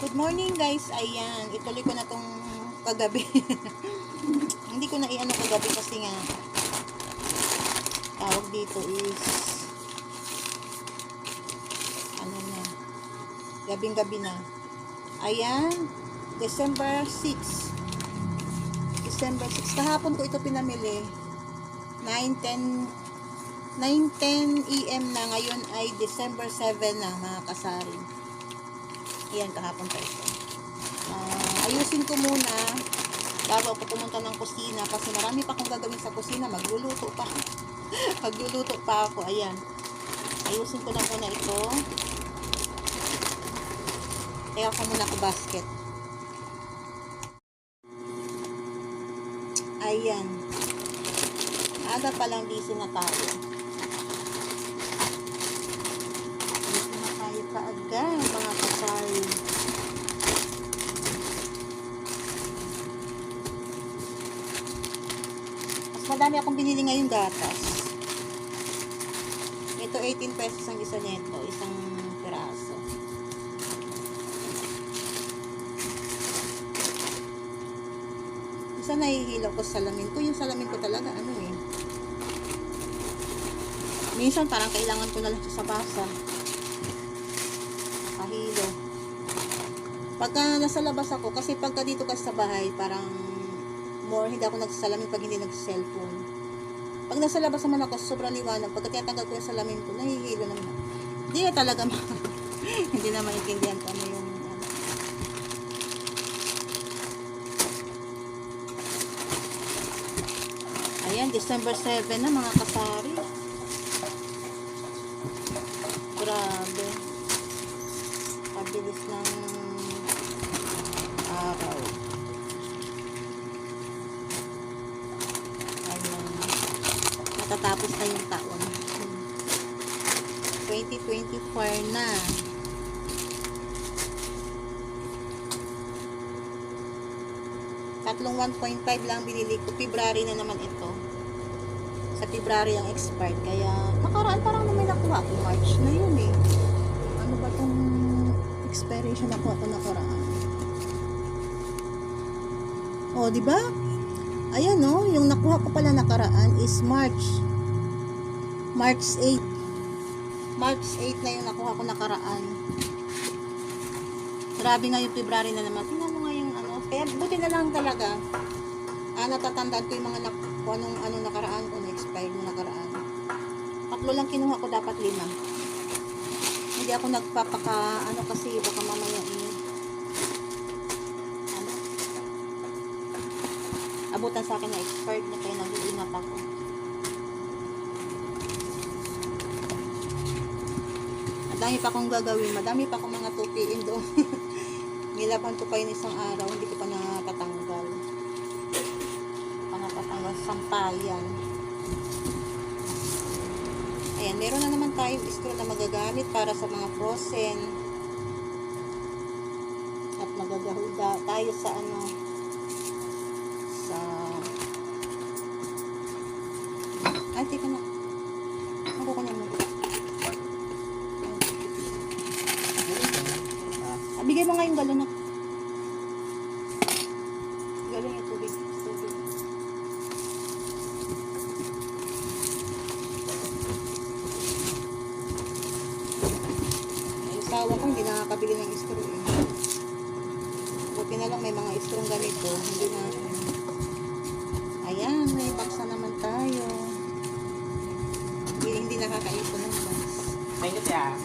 Good morning guys. Ayan, ituloy ko na tong kagabi. Hindi ko na iano kagabi kasi nga tawag dito is ano na gabing gabi na. Ayan, December 6. December 6. Kahapon ko ito pinamili. 9:10 9:10 AM na ngayon ay December 7 na mga kasari. Ayan, kahapon pa ito. Ah, ayusin ko muna bago ako pumunta ng kusina kasi marami pa akong gagawin sa kusina. Magluluto pa. Magluluto pa ako. Ayan. Ayusin ko lang muna ito. Kaya ako muna ako basket. Ayan. Aga pa lang busy na tayo. Busy na tayo kaagad, mga kasari. Mas madami akong binili ngayon gatas. Ito 18 pesos ang isa nito, isang piraso. Isa nahihilaw ko sa salamin ko. Yung salamin ko talaga, ano eh. Minsan parang kailangan ko na lang sa basa. Nakahilo. Pagka nasa labas ako, kasi pagka dito kasi sa bahay, parang more hindi ako nagsasalamin pag hindi nagsa-cellphone. Pag nasa labas naman ako, sobrang liwanag. Pagka tinatanggal ko yung salamin ko, nahihilo naman ako. Hindi na talaga ma hindi na maintindihan ko ano yung ano. Ayan, December 7 na mga kasari. Grabe. Pabilis ng araw. Ayan. Matatapos na yung taon. 2024 na. Tatlong 1.5 lang binili ko. February na naman ito. Sa February ang expired. Kaya, nakaraan parang na may nakuha ko. March na yun eh. Ano ba tong expiration nakuha ko nakaraan? O, di ba? Ayan no, yung nakuha ko pala nakaraan is March. March 8. March 8 na yung nakuha ko nakaraan. Grabe nga yung February na naman. Tingnan mo nga yung ano. Kaya buti na lang talaga. Ah, natatandaan ko yung mga nak kung anong ano nakaraan ko na-expired na nakaraan. Tatlo lang kinuha ko dapat lima. Hindi ako nagpapaka ano kasi baka mamaya eh, ano abutan sa akin na expired na kaya nag-iingat ako. Madami pa akong gagawin. Madami pa akong mga tupiin doon. Nilaban ko pa yun isang araw. Hindi ko pa natatanggal. Pa natatanggal. Sampayan. Ayan. Meron na naman tayong straw na magagamit para sa mga frozen. At magagahuda tayo sa ano sa ay teka na ako ko na mo Ah, bigay mo nga yung galon na. Galon yung tubig. tubig. Ay, sawa ko, hindi nakakabili ng straw eh. Buti na lang may mga straw ganito. Hindi na, ayan, may paksa naman tayo. Hindi, hindi nakakaipon ng box. Thank you, Tia.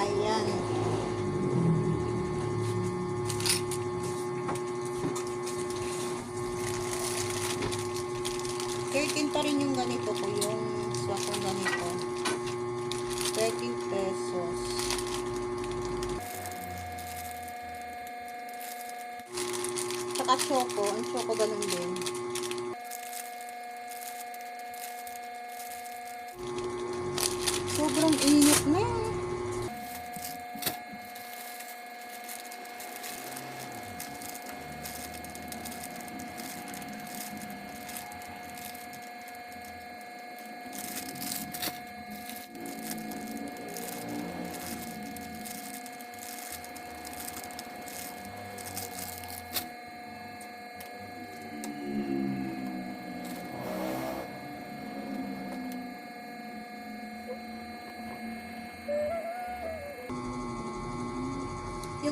Ayan. Thirteen pa rin yung ganito ko, yung swak kong ganito. 13 pesos. Tsaka choco, ang choco ganun din. Sobrang init na.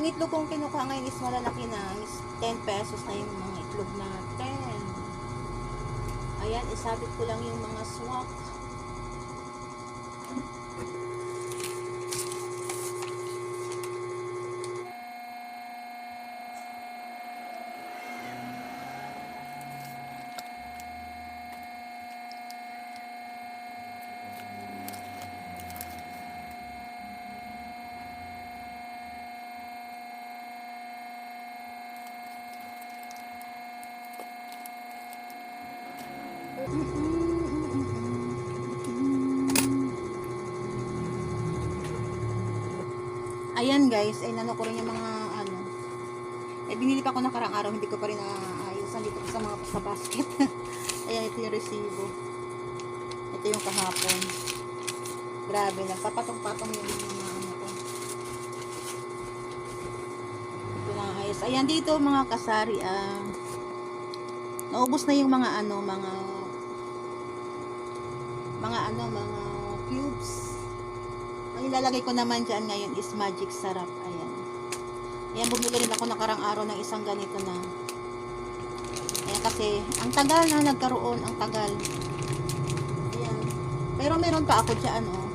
Itlog kong kinukuha ngayon is malalaki na. Is 10 pesos na yung mga itlog natin. Ayan, isabit ko lang yung mga swak. Ayan guys, ay nano ko rin yung mga ano. Eh binili pa ako nakarang araw, hindi ko pa rin naayos. Dito ko sa mga sa basket. Ayan, ito yung resibo. Ito yung kahapon. Grabe, nagpapatong-patong yung mga ano ko. Ito na ayos. Ayan dito mga kasari, ah, naubos na yung mga ano, mga mga ano, mga cubes. Ang ilalagay ko naman dyan ngayon is magic sarap. Ayan. Ayan, bumili rin ako nakarang araw ng isang ganito na. Ayan, kasi ang tagal na nagkaroon, ang tagal. Ayan. Pero meron pa ako dyan, oh.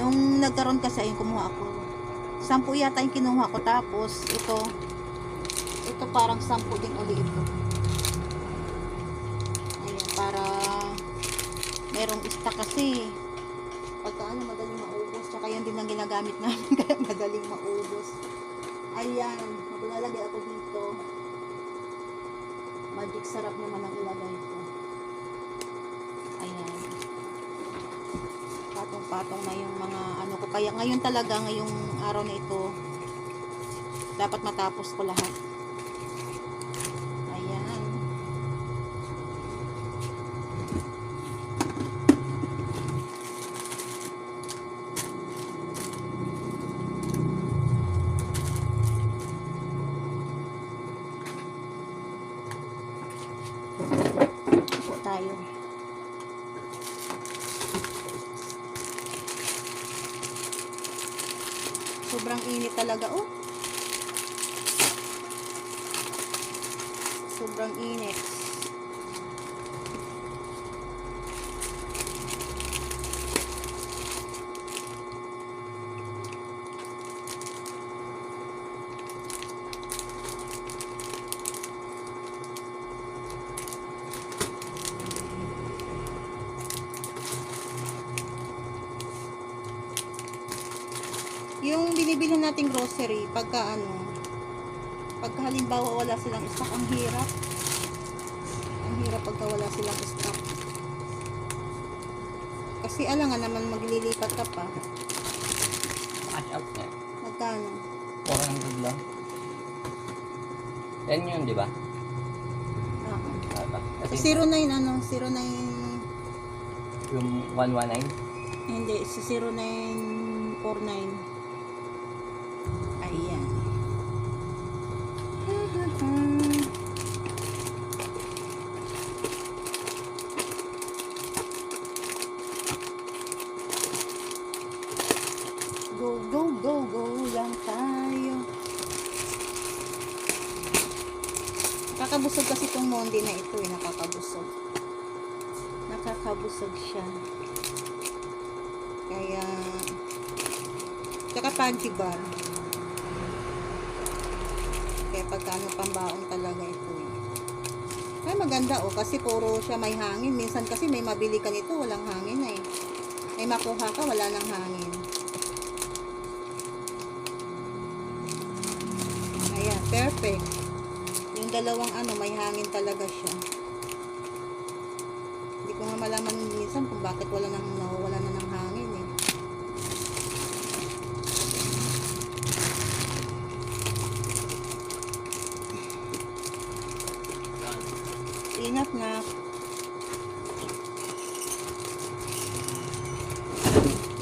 Nung nagkaroon kasi, ayun, kumuha ako. Sampu yata yung kinuha ko. Tapos, ito, ito parang sampu din ulit ito. Ayan, para merong stock kasi pagka ano madaling ang ginagamit namin kaya madaling maubos. Ayan maglalagay ako dito. Magic sarap naman ang ilagay ko. Ayan. Patong patong na yung mga ano ko. Kaya ngayon talaga ngayong araw na ito dapat matapos ko lahat ayan po tayo. Sobrang init talaga, oh. Sobrang init. Yung binibili nating grocery, pagka ano, pagka halimbawa wala silang stock, ang hirap. Ang hirap pagka wala silang stock. Kasi alangan naman maglilipat ka pa. Cash out niya. Magkano? 400 lang. Yan yun, di ba? Oo. Kasi 09 ano, 09, yung 119, hindi, sa 0949. Ayan. Go, go, go, go lang tayo. Nakakabusog kasi itong Monday na ito eh, nakakabusog. Nakakabusog siya. Kaya, tsaka panty bar. Kaya pagkano pambaon talaga ito eh. Ay maganda oh, kasi puro siya may hangin. Minsan kasi may mabili ka nito, walang hangin eh. May makuha ka, wala nang hangin. Ayan, perfect. Dalawang ano, may hangin talaga siya. Hindi ko nga malaman minsan kung bakit wala nang nawawala na ng hangin eh. Ingat na.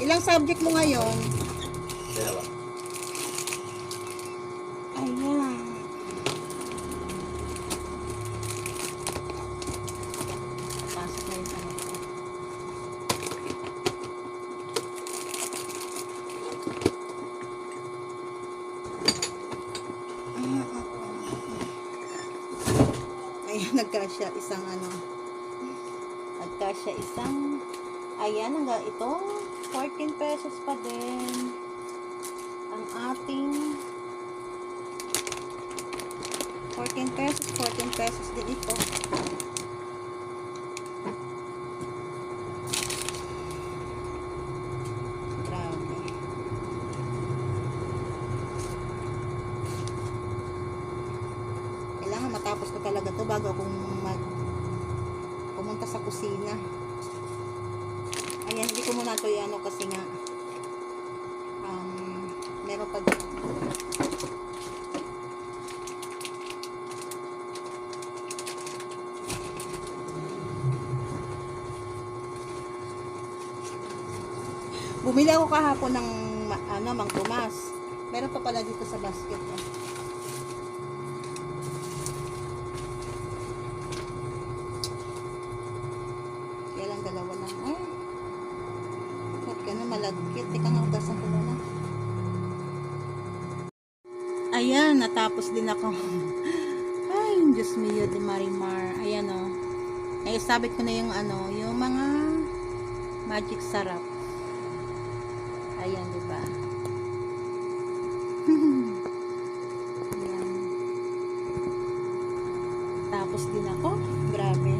Ilang subject mo ngayon? dalawa. Ayan. Pasok na yung ano ko. Nagkasya isang ano. Nagkasya isang ayan hanggang ito 14 pesos pa din ang ating 14 pesos 14 pesos din ito grabe matapos ko talaga to bago akong mag pumunta sa kusina ayan hindi ko muna to ano kasi nga um, meron pa dito Bumili ako kahapon ng ano, Mang Tomas. Meron pa pala dito sa basket. Eh. Ayan, natapos din ako. Ay, Diyos mio de Marimar. Ayan o. Oh. Eh, sabit ko na yung ano, yung mga magic sarap. Ayan, di ba? Tapos din ako. Grabe.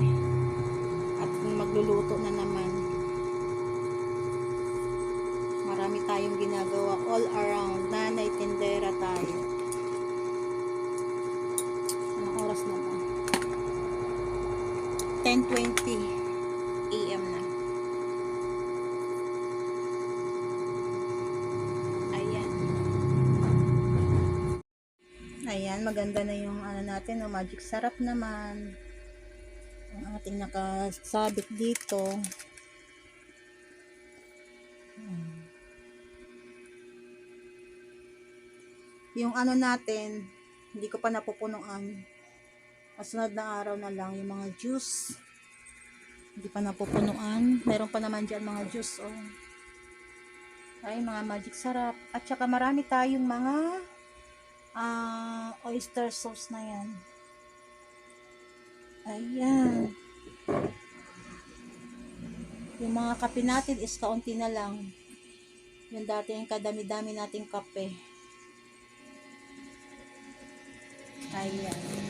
At magluluto na naman. Marami tayong ginagawa all around. Nanay, tindera tayo. Anong oras na ba? 10.20 AM na. Ayan. Ayan, maganda na yung ano natin, no, magic sarap naman. Ang ating nakasabit dito. Yung ano natin, hindi ko pa napupunuan. Kasunod na araw na lang yung mga juice. Hindi pa napupunuan. Meron pa naman dyan mga juice, oh. Ay, mga magic sarap. At saka marami tayong mga ah, oyster sauce na yan. Ayan. Yung mga kape natin is kaunti na lang. Yung dati yung kadami-dami nating kape. Ayan.